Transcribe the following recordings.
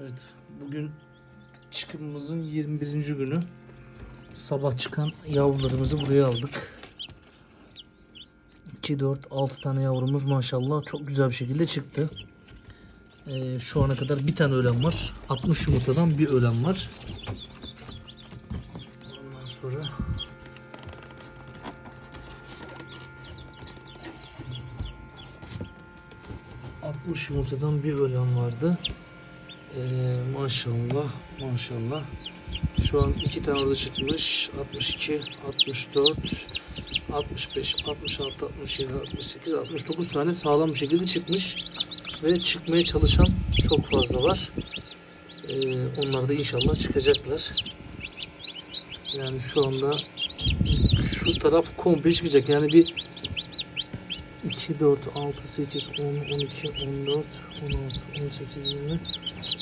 Evet, bugün çıkımımızın 21. günü. Sabah çıkan yavrularımızı buraya aldık. 2, 4, 6 tane yavrumuz maşallah çok güzel bir şekilde çıktı. Ee, şu ana kadar bir tane ölen var. 60 yumurtadan bir ölen var. Ondan sonra ...60 yumurtadan bir ölen vardı. Ee, maşallah, maşallah. Şu an iki tane orada çıkmış. 62, 64, 65, 66, 67, 68, 69 tane sağlam bir şekilde çıkmış. Ve çıkmaya çalışan çok fazla var. Ee, onlar da inşallah çıkacaklar. Yani şu anda şu taraf komple çıkacak. Yani bir 2, 4, 6, 8, 10, 12, 14, 16, 18, 20,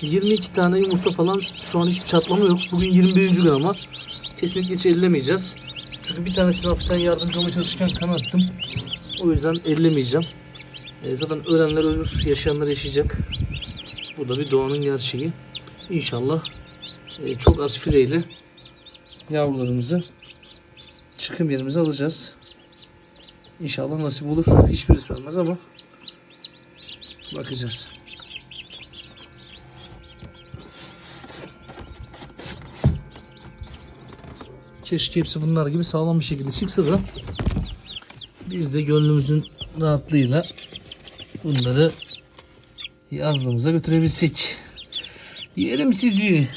22 tane yumurta falan şu an hiçbir çatlama yok. Bugün 21. gün ama kesinlikle hiç ellemeyeceğiz. Çünkü bir tanesini hafiften yardımcı olmaya çalışırken kanattım. O yüzden ellemeyeceğim. E, zaten ölenler ölür, yaşayanlar yaşayacak. Bu da bir doğanın gerçeği. İnşallah e, çok az fileyle yavrularımızı çıkım yerimize alacağız. İnşallah nasip olur. Hiçbirisi ölmez ama bakacağız. Keşke hepsi bunlar gibi sağlam bir şekilde çıksa da biz de gönlümüzün rahatlığıyla bunları yazlığımıza götürebilsek. Yerim sizi.